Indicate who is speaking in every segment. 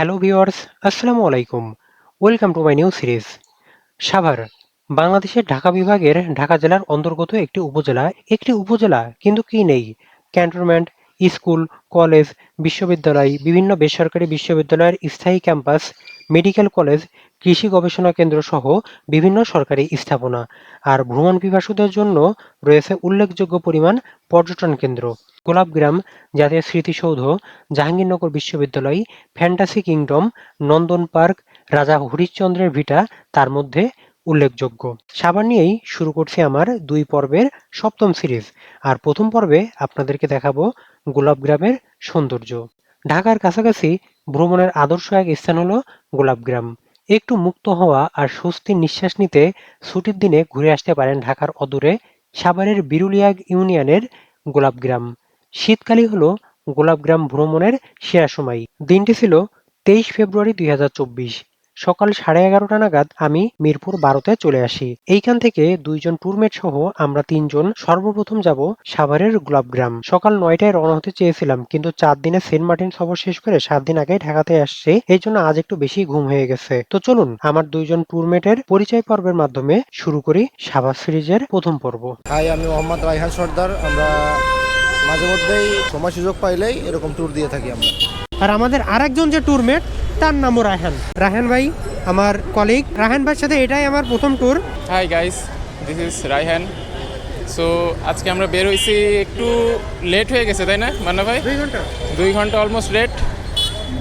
Speaker 1: Hello viewers আসসালামু আলাইকুম। Welcome to my new series. Savar, বাংলাদেশের ঢাকা বিভাগের ঢাকা জেলার অন্তর্গত একটি উপজেলা। একটি উপজেলা, কিন্তু কি নেই? ক্যান্টনমেন্ট, স্কুল, কলেজ, বিশ্ববিদ্যালয়, বিভিন্ন বেসরকারি বিশ্ববিদ্যালয়ের স্থায়ী ক্যাম্পাস, মেডিকেল কলেজ, কৃষি গবেষণা কেন্দ্র সহ বিভিন্ন সরকারি স্থাপনা। আর ভ্রমণ পিপাসুদের জন্য রয়েছে উল্লেখযোগ্য পরিমাণ পর্যটন কেন্দ্র। গোলাপগ্রাম জাতীয় স্মৃতিসৌধ, জাহাঙ্গীরনগর বিশ্ববিদ্যালয়, ফ্যান্টাসি কিংডম, নন্দন পার্ক, রাজা হরিশ্চন্দ্রের ভিটা তার মধ্যে উল্লেখযোগ্য। সাভার নিয়েই শুরু করছি আমার দুই পর্বের সপ্তম সিরিজ। আর প্রথম পর্বে আপনাদেরকে দেখাবো গোলাপগ্রামের সৌন্দর্য। ঢাকার কাছাকাছি ভ্রমণের আদর্শ এক স্থান হলো গোলাপগ্রাম একটু মুক্ত হওয়া আর স্বস্তির নিঃশ্বাস নিতে ছুটির দিনে ঘুরে আসতে পারেন ঢাকার অদূরে সাভারের বিরুলিয়া ইউনিয়নের গোলাপগ্রাম শীতকালই হলো গোলাপগ্রাম ভ্রমণের সেরা সময়। দিনটি ছিল তেইশ ফেব্রুয়ারি দুই হাজার চব্বিশ। সকাল সাড়ে এগারোটা নাগাদ আমি মিরপুর বারোতে চলে আসি। এইখান থেকে দুইজন ট্যুরমেট সহ আমরা তিনজন সর্বপ্রথম যাব সাভারের গোলাপগ্রাম। সকাল নয়টায় রওনা হতে চেয়েছিলাম, কিন্তু চার দিনে সেন্ট মার্টিন সফর শেষ করে সাত দিন আগে ঢাকাতে আসছে। এই জন্য আজ একটু বেশি ঘুম হয়ে গেছে। তো চলুন, আমার দুইজন ট্যুরমেটের পরিচয় পর্বের মাধ্যমে শুরু করি সাভার সিরিজের প্রথম পর্ব।
Speaker 2: হাই আমি মোহাম্মদ রাইহান সর্দার। আমরা মাঝে মধ্যেই সময় সুযোগ পাইলেই এরকম ট্যুর দিয়ে থাকি আমরা।
Speaker 1: আর আমাদের আরেকজন যে ট্যুরমেট তার নামও রায়হান। রায়হান ভাই আমার কলিগ রায়হান ভাইয়ের সাথে এটাই আমার প্রথম tour
Speaker 3: hi guys this is Raihan so আজকে আমরা বের হয়েছি একটু লেট হয়ে গেছে তাই না মান্না ভাই?
Speaker 1: দুই ঘণ্টা।
Speaker 3: দুই ঘণ্টা অলমোস্ট লেট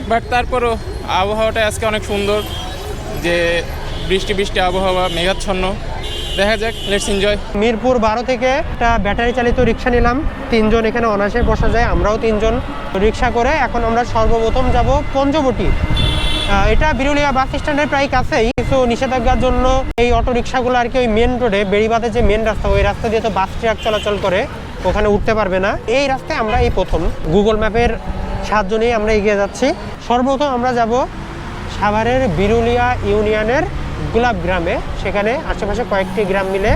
Speaker 3: বাট তারপরও আবহাওয়াটা আজকে অনেক সুন্দর যে বৃষ্টি বৃষ্টি আবহাওয়া মেঘাচ্ছন্ন। দেখা যাক লেটস এনজয়
Speaker 1: মিরপুর বারো থেকে একটা ব্যাটারি চালিত রিক্সা নিলাম। তিনজন এখানে অনায়াসে বসা যায়, আমরাও তিনজন। রিক্সা করে এখন আমরা সর্বপ্রথম যাব পঞ্চবটি। এটা বিরুলিয়া বাস স্ট্যান্ডের প্রায় কাছেই। কিছু নিষেধাজ্ঞার জন্য এই অটো রিক্সাগুলো আর কি ওই মেন রোডে বেড়িবাঁধে যে মেন রাস্তা, ওই রাস্তা দিয়ে তো বাস, ট্রাক চলাচল করে, ওখানে উঠতে পারবে না। এই রাস্তায় আমরা এই প্রথম। গুগল ম্যাপের সাহায্য নিয়ে আমরা এগিয়ে যাচ্ছি। সর্বপ্রথম আমরা যাব সাভারের বিরুলিয়া ইউনিয়নের গোলাপ গ্রামে, সেখানে আশেপাশে কয়েকটি গ্রাম মিলে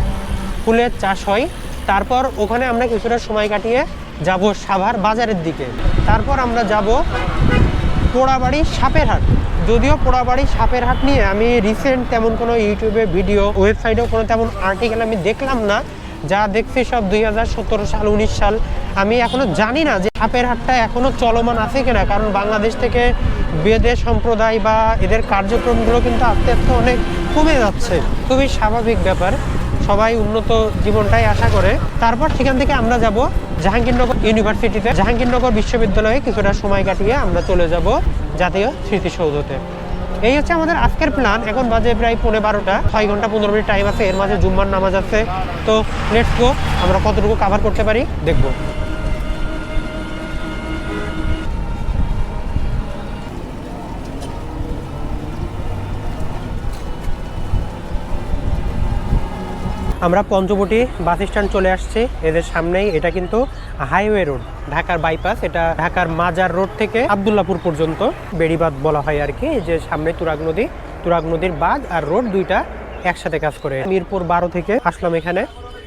Speaker 1: ফুলের চাষ হয়। তারপর ওখানে আমরা কিছুটা সময় কাটিয়ে যাব সাভার বাজারের দিকে। তারপর আমরা যাব পোড়াবাড়ি সাপের হাট যদিও পোড়াবাড়ি সাপের হাট নিয়ে আমি রিসেন্ট তেমন কোনো ইউটিউবে ভিডিও ওয়েবসাইটেও কোনো তেমন আর্টিকেল আমি দেখলাম না। যা দেখছি সব দুই হাজার সতেরো সাল, উনিশ সাল। আমি এখনও জানি না যে সাপের হাটটা এখনও চলমান আছে কিনা, কারণ বাংলাদেশ থেকে বেদে সম্প্রদায় বা এদের কার্যক্রমগুলো কিন্তু আস্তে আস্তে অনেক কমে যাচ্ছে। খুবই স্বাভাবিক ব্যাপার। সবাই উন্নত জীবনটাই আশা করে। তারপর সেখান থেকে আমরা যাব জাহাঙ্গীরনগর ইউনিভার্সিটিতে। জাহাঙ্গীরনগর বিশ্ববিদ্যালয়ে কিছুটা সময় কাটিয়ে আমরা চলে যাব জাতীয় স্মৃতিসৌধতে। এই হচ্ছে আমাদের আজকের প্ল্যান এখন বাজে প্রায় পৌনে বারোটা। ছয় ঘণ্টা পনেরো মিনিট টাইম আছে। এর মাঝে জুম্মার নামাজ আছে। তো লেটস গো আমরা কতটুকু কাভার করতে পারি? দেখব। আমরা পঞ্চবটি বাস স্ট্যান্ড চলে আসছি। এদের সামনেই এটা কিন্তু হাইওয়ে রোড, ঢাকার বাইপাস। এটা ঢাকার মাজার রোড থেকে আবদুল্লাপুর পর্যন্ত বেড়িবাদ বলা হয় আর কি যে সামনে তুরাগ নদী, তুরাগ নদীর বাঁধ আর রোড দুইটা একসাথে কাজ করে। মিরপুর বারো থেকে আসলাম এখানে।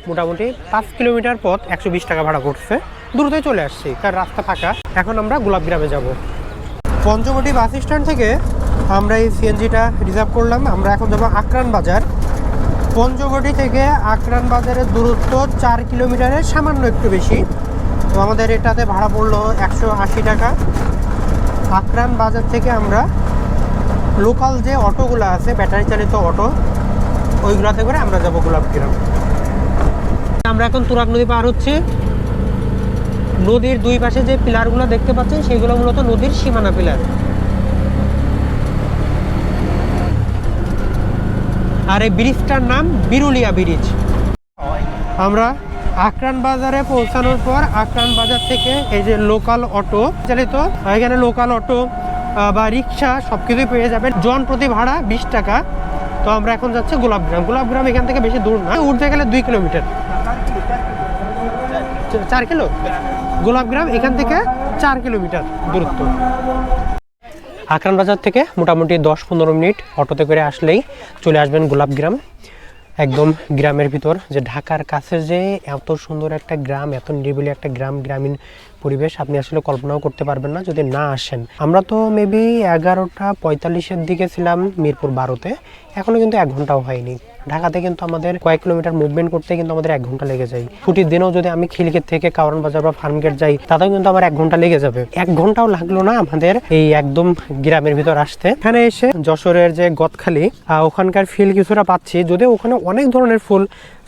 Speaker 1: মোটামুটি পাঁচ কিলোমিটার পথ একশো বিশ টাকা ভাড়া করছে। দ্রুতই চলে আসছি, কারণ রাস্তা ফাঁকা। এখন আমরা গোলাপগ্রামে যাব। পঞ্চবটি বাস স্ট্যান্ড থেকে আমরা এই সিএনজিটা রিজার্ভ করলাম। আমরা এখন যাব আকরান বাজার। পঞ্চবটি থেকে আকরান বাজারের দূরত্ব চার কিলোমিটারের সামান্য একটু বেশি। তো আমাদের এটাতে ভাড়া পড়ল একশো আশি টাকা। আকরান বাজার থেকে আমরা লোকাল যে অটোগুলো আছে, ব্যাটারি চালিত অটো, ওইগুলোতে করে আমরা যাব গোলাপগ্রাম আমরা এখন তুরাগ নদী পার হচ্ছি। নদীর দুই পাশে যে পিলারগুলো দেখতে পাচ্ছেন, সেগুলো মূলত নদীর সীমানা পিলার। আর এই ব্রিজটার নাম বিরুলিয়া ব্রিজ। আমরা আকরান বাজারে পৌঁছানোর পর আকরান বাজার থেকে এই যে লোকাল অটো চালিত, এখানে লোকাল অটো বা রিক্সা সব কিছুই পেয়ে যাবেন। জন প্রতি ভাড়া বিশ টাকা। তো আমরা এখন যাচ্ছি গোলাপগ্রাম। গোলাপগ্রাম এখান থেকে বেশি দূর না, উঠতে গেলে দুই কিলোমিটার। চার কিলো? গোলাপগ্রাম এখান থেকে চার কিলোমিটার দূরত্ব। আকরান বাজার থেকে মোটামুটি দশ পনেরো মিনিট অটোতে করে আসলেই চলে আসবেন গোলাপগ্রাম একদম গ্রামের ভিতর যে ঢাকার কাছে যে এত সুন্দর একটা গ্রাম, এত নিরিবিলি একটা গ্রাম, গ্রামীণ পরিবেশ আপনি আসলে কল্পনাও করতে পারবেন না যদি না আসেন। আমরা তো মেবি এগারোটা পঁয়তাল্লিশের দিকে ছিলাম মিরপুর বারোতে এখনও কিন্তু এক ঘন্টাও হয়নি। ঢাকাতে কিন্তু আমাদের কয়েক কিলোমিটার মুভমেন্ট করতে কিন্তু আমাদের এক ঘণ্টা লেগে যায়। ছুটির দিনেও যদি আমি খিলক্ষেত থেকে কারণ বাজার বা ফার্মগেট যাই তাতেও কিন্তু আমার এক ঘণ্টা লেগে যাবে। এক ঘন্টাও লাগল না আমাদের এই একদম গ্রামের ভিতর আসতে। এখানে এসে যশোরের যে গদখালি আহ, ওখানকার ফিল কিছুটা পাচ্ছি। যদিও ওখানে অনেক ধরনের ফুল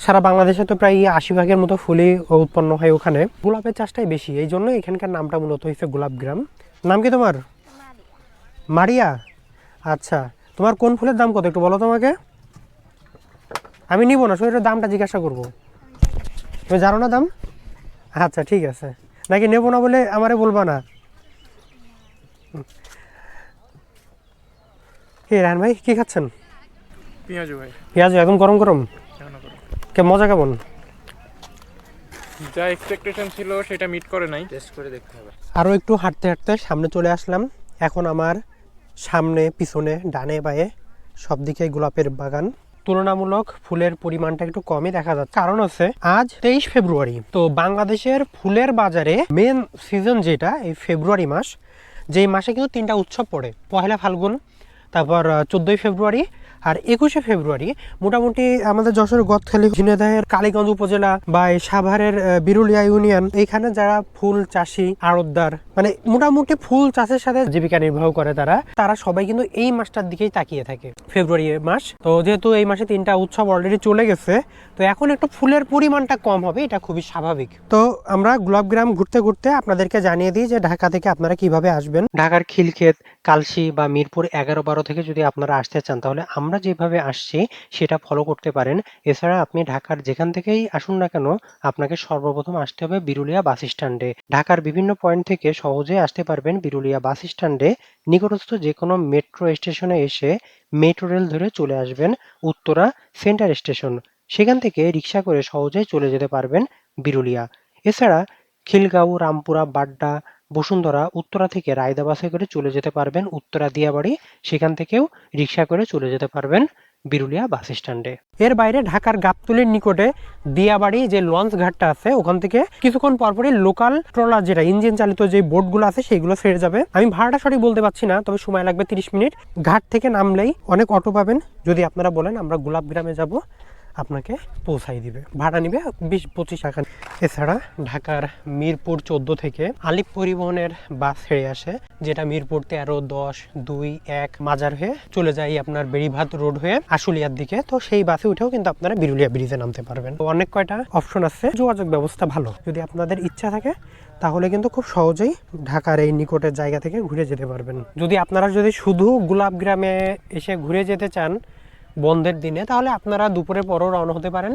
Speaker 1: সারা বাংলাদেশে তো প্রায় আশি ভাগের মতো ফুলই উৎপন্ন হয় ওখানে। গোলাপের চাষটাই বেশি এই জন্য এখানকার নামটা মূলত হয়েছে গোলাপ গ্রাম। নাম কি তোমার? মারিয়া। আচ্ছা তোমার কোন ফুলের দাম কত একটু বলো তোমাকে আমি নিব না শরীরের দামটা জিজ্ঞাসা করব। তুমি জানো না দাম? আচ্ছা ঠিক আছে। নাকি নেব না বলে আমারে বলবা না। কি রায়ন ভাই কি খাচ্ছেন?
Speaker 3: পেঁয়াজু ভাই।
Speaker 1: পেঁয়াজ একদম গরম গরম? কে মজা কেমন?
Speaker 3: যা এক্সপেকটেশন ছিল সেটা মিট করে নাই। টেস্ট করে দেখতে হবে।
Speaker 1: আরও একটু হাঁটতে হাঁটতে সামনে চলে আসলাম। এখন আমার সামনে পিছনে ডানে বায়ে সব দিকে গোলাপের বাগান। তুলনামূলক ফুলের পরিমাণটা একটু কমই দেখা যাচ্ছে। কারণ হচ্ছে, আজ তেইশ ফেব্রুয়ারি। তো বাংলাদেশের ফুলের বাজারে মেন সিজন যেটা, এই ফেব্রুয়ারি মাস, যেই মাসে কিন্তু তিনটা উৎসব পড়ে। পহেলা ফাল্গুন, তারপর চোদ্দোই ফেব্রুয়ারি আর একুশে ফেব্রুয়ারি মোটামুটি আমাদের যশোর গদখালি, ঝিনাইদহের কালীগঞ্জ উপজেলা বা সাভারের বিরুলিয়া ইউনিয়ন, এইখানে যারা ফুল চাষি, আড়তদার মানে মোটামুটি ফুল চাষের সাথে জীবিকা নির্বাহ করে তারা তারা সবাই কিন্তু এই মাসটার দিকেই তাকিয়ে থাকে, ফেব্রুয়ারি মাস। তো যেহেতু এই মাসে তিনটা উৎসব অলরেডি চলে গেছে, তো এখন একটু ফুলের পরিমাণটা কম হবে, এটা খুবই স্বাভাবিক। তো আমরা গোলাপগ্রাম ঘুরতে ঘুরতে আপনাদেরকে জানিয়ে দিই যে ঢাকা থেকে আপনারা কীভাবে আসবেন। ঢাকার খিলক্ষেত, কালশি বা মিরপুর এগারো বারো থেকে যদি আপনারা আসতে চান, তাহলে আমরা যেভাবে আসছি, সেটা ফলো করতে পারেন। এছাড়া আপনি ঢাকার যেখান থেকেই আসুন না কেন, আপনাকে সর্বপ্রথম আসতে হবে বিরুলিয়া বাস স্ট্যান্ডে। ঢাকার বিভিন্ন পয়েন্ট থেকে সহজে আসতে পারবেন বিরুলিয়া বাস স্ট্যান্ডে। নিকটস্থ যে কোনো মেট্রো স্টেশনে এসে মেট্রো রেল ধরে চলে আসবেন উত্তরা সেন্টার স্টেশন। সেখান থেকে রিক্সা করে সহজেই চলে যেতে পারবেন বিরুলিয়া। এছাড়া খিলগাঁও, রামপুরা, বাড্ডা বসুন্ধরা, উত্তরা থেকে রায়দা বাসে করে চলে যেতে পারবেন। উত্তরা দিয়াবাড়ি, সেখান থেকেও রিক্সা করে চলে যেতে পারবেন বিরুলিয়া বাস স্ট্যান্ডে। এর বাইরে ঢাকার গাবতলির নিকটে দিয়াবাড়ি যে লঞ্চ ঘাটটা আছে, ওখান থেকে কিছুক্ষণ পরপরই লোকাল ট্রলার যেটা, ইঞ্জিন চালিত যে বোটগুলো আছে সেগুলো ছেড়ে যাবে। আমি ভাড়াটা সঠিক বলতে পারছি না, তবে সময় লাগবে তিরিশ মিনিট। ঘাট থেকে নামলেই অনেক অটো পাবেন। যদি আপনারা বলেন, আমরা গোলাপ গ্রামে যাব, আপনাকে পৌঁছাই দিবে। ভাড়া নিবে বিশ পঁচিশ টাকা। এছাড়া ঢাকার মিরপুর চোদ্দ থেকে আলিপ পরিবহনের বাস ছেড়ে আসে, যেটা মিরপুর তেরো, দশ, দুই, এক মাজার হয়ে চলে যায় আপনার বেড়িভাত রোড হয়ে আশুলিয়ার দিকে। তো সেই বাসে উঠেও কিন্তু আপনারা বিরুলিয়া ব্রিজে নামতে পারবেন। তো অনেক কয়টা অপশন আছে। যোগাযোগ ব্যবস্থা ভালো। যদি আপনাদের ইচ্ছা থাকে, তাহলে কিন্তু খুব সহজেই ঢাকার এই নিকটের জায়গা থেকে ঘুরে যেতে পারবেন। যদি আপনারা যদি শুধু গোলাপ গ্রামে এসে ঘুরে যেতে চান বন্ধের দিনে, তাহলে আপনারা দুপুরে পরও রওনা হতে পারেন।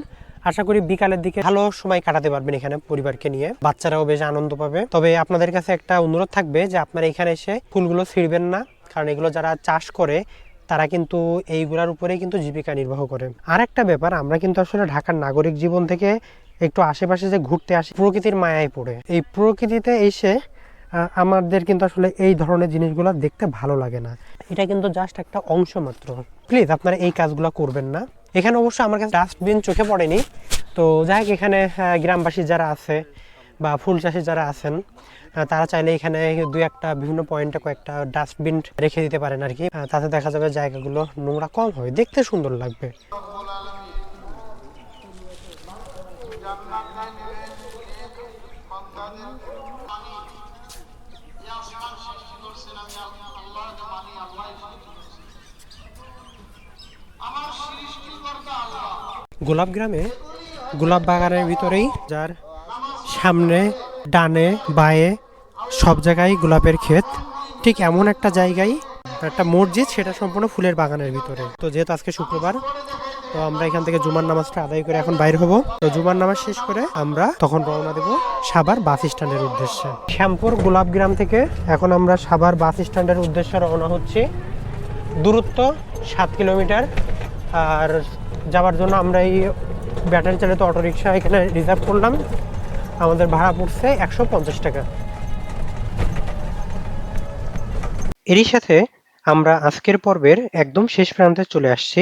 Speaker 1: আশা করি বিকালের দিকে ভালো সময় কাটাতে পারবেন এখানে পরিবারকে নিয়ে। বাচ্চারাও বেশ আনন্দ পাবে। তবে আপনাদের কাছে একটা অনুরোধ থাকবে যে আপনারা এখানে এসে ফুলগুলো ছিঁড়বেন না, কারণ এগুলো যারা চাষ করে, তারা কিন্তু এইগুলার উপরেই কিন্তু জীবিকা নির্বাহ করে। আর একটা ব্যাপার, আমরা কিন্তু আসলে ঢাকার নাগরিক জীবন থেকে একটু আশেপাশে যে ঘুরতে আসি, প্রকৃতির মায়ায় পড়ে। এই প্রকৃতিতে এসে আমাদের কিন্তু আসলে এই ধরনের জিনিসগুলো দেখতে ভালো লাগে না। এটা কিন্তু জাস্ট একটা অংশ মাত্র। প্লিজ আপনারা এই কাজগুলো করবেন না। এখানে অবশ্য আমার কাছে ডাস্টবিন চোখে পড়েনি। তো যাই হোক, এখানে গ্রামবাসী যারা আছে বা ফুল চাষি যারা আছেন তারা চাইলে এখানে দুই একটা, বিভিন্ন পয়েন্টে কয়েকটা ডাস্টবিন রেখে দিতে পারেন আর কি। তাতে দেখা যাবে জায়গাগুলো নোংরা কম হবে। দেখতে সুন্দর লাগবে। গোলাপ গ্রামে গোলাপ বাগানের ভিতরেই যার সামনে, ডানে, বায়ে সব জায়গায় গোলাপের ক্ষেত। ঠিক এমন একটা জায়গায় একটা মসজিদ, সেটা সম্পূর্ণ ফুলের বাগানের ভিতরে। তো যেহেতু আজকে শুক্রবার তো আমরা এখান থেকে জুমার নামাজটা আদায় করে এখন বাইর হব। তো জুমার নামাজ শেষ করে আমরা তখন রওনা দেব সাবার বাস স্ট্যান্ডের উদ্দেশ্যে। শ্যামপুর গোলাপ গ্রাম থেকে এখন আমরা সাভার বাস স্ট্যান্ডের উদ্দেশ্যে রওনা হচ্ছি। দূরত্ব সাত কিলোমিটার। আর যাওয়ার জন্য আমরা এই ব্যাটারি চালিত অটোরিকশা এখানে রিজার্ভ করলাম। আমাদের ভাড়া পড়ছে একশো পঞ্চাশ টাকা। এরই সাথে আমরা আজকের পর্বের একদম শেষ প্রান্তে চলে আসছি।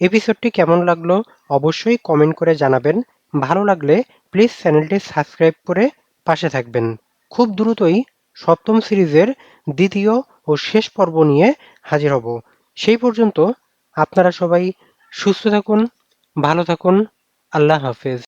Speaker 1: এপিসোডটি কেমন লাগল অবশ্যই কমেন্ট করে জানাবেন। ভালো লাগলে প্লিজ চ্যানেলটি সাবস্ক্রাইব করে পাশে থাকবেন। খুব দ্রুতই সপ্তম সিরিজের দ্বিতীয় ও শেষ পর্ব নিয়ে হাজির হব। সেই পর্যন্ত আপনারা সবাই সুস্থ থাকুন, ভালো থাকুন, আল্লাহ হাফেজ।